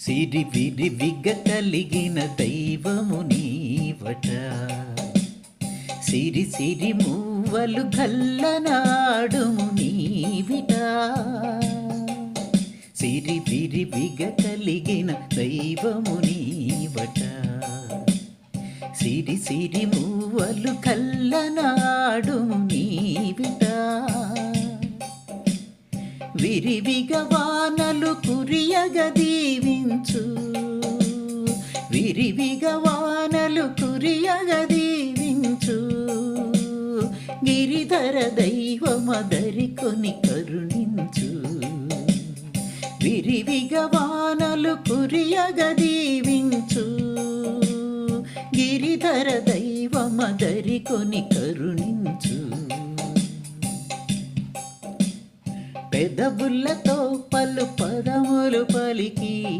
సిరి విరి విగ కలిగిన దైవము నీవట. సిరి సిరి మూవలు గల్లనాడుము నీవిట. సిరి విరి విగ కలిగిన దైవము నీవట. సిరి సిరి మూవలు కల్లనాడుము నీవిట. విరివిగ వానలు కురియగది దీవించు విరివిగా వానలు కురియగ దీవించు. గిరిధర దైవమదరి కొని కరుణించు. విరివిగా వానలు కురియగ దీవించు. గిరిధర దైవమదరి కొని కరుణించు. పెదవులతో పలు పదములు పలికి